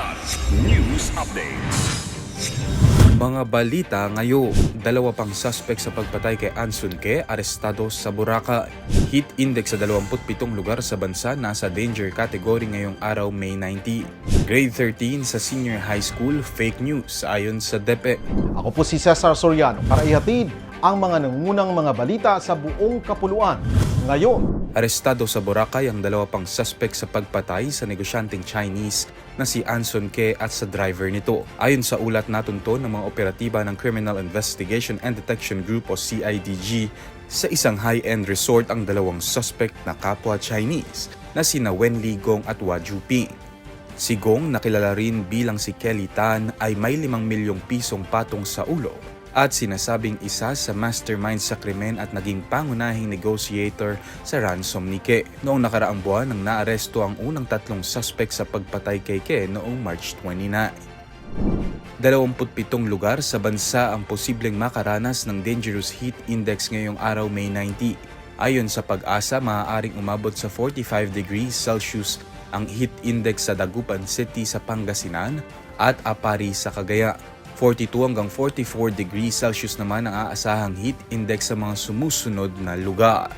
Kilat News Updates. Mga balita ngayon, dalawa pang suspect sa pagpatay kay Ansun Ke arestado sa Boracay. Heat index sa 27 lugar sa bansa nasa danger category ngayong araw May 19. Grade 13 sa senior high school, fake news ayon sa DepEd. Ako po si Cesar Soriano para ihatid ang mga nangungunang mga balita sa buong kapuluan. Ngayon, Arestado sa Boracay ang dalawa pang suspect sa pagpatay sa negosyanteng Chinese na si Anson Ke at sa driver nito. Ayon sa ulat natunto ng mga operatiba ng Criminal Investigation and Detection Group o CIDG, sa isang high-end resort ang dalawang suspect na kapwa Chinese na sina Wen Ligong at Hua Juping. Si Gong, nakilala rin bilang si Kelly Tan, ay may 5 milyong pisong patong sa ulo at sinasabing isa sa mastermind sa krimen at naging pangunahing negotiator sa ransom ni Ke. Noong nakaraang buwan nang naaresto ang unang tatlong suspect sa pagpatay kay Ke noong March 29. 27 lugar sa bansa ang posibleng makaranas ng dangerous heat index ngayong araw May 90. Ayon sa pag-asa, maaaring umabot sa 45 degrees Celsius ang heat index sa Dagupan City sa Pangasinan at Apari sa Cagayan. 42 hanggang 44 degrees Celsius naman ang aasahang heat index sa mga sumusunod na lugar.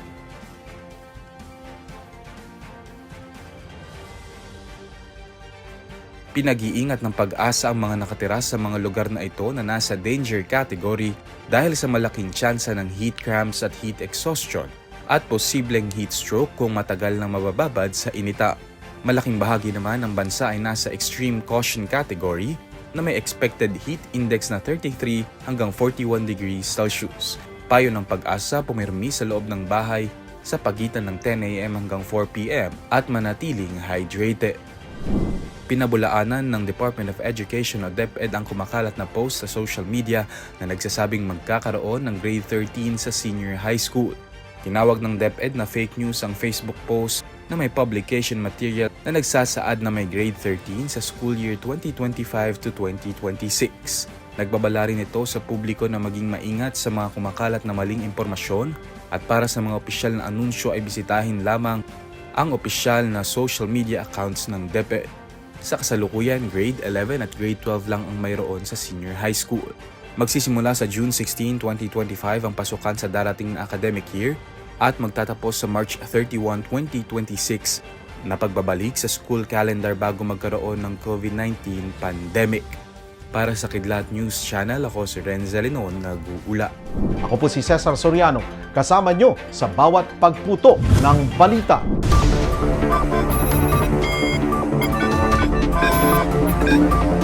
Pinag-iingat ng pag-asa ang mga nakatira sa mga lugar na ito na nasa danger category dahil sa malaking tsansa ng heat cramps at heat exhaustion at posibleng heat stroke kung matagal nang mabababad sa inita. Malaking bahagi naman ng bansa ay nasa extreme caution category na may expected heat index na 33 hanggang 41 degrees Celsius. Payo ng pag-asa pumirmi sa loob ng bahay sa pagitan ng 10 a.m. hanggang 4 p.m. at manatiling hydrated. Pinabulaanan ng Department of Education o DepEd ang kumakalat na post sa social media na nagsasabing magkakaroon ng grade 13 sa senior high school. Tinawag ng DepEd na fake news ang Facebook post na may publication material na nagsasaad na may grade 13 sa school year 2025 to 2026. Nagbabala rin ito sa publiko na maging maingat sa mga kumakalat na maling impormasyon at para sa mga opisyal na anunsyo ay bisitahin lamang ang opisyal na social media accounts ng DepEd. Sa kasalukuyan, grade 11 at grade 12 lang ang mayroon sa senior high school. Magsisimula sa June 16, 2025 ang pasukan sa darating na academic year at magtatapos sa March 31, 2026 na pagbabalik sa school calendar bago magkaroon ng COVID-19 pandemic. Para sa Kidlat News Channel, ako si Renzo Linon, nag-uula. ako po si Cesar Soriano, kasama nyo sa bawat pagputo ng balita. Kilat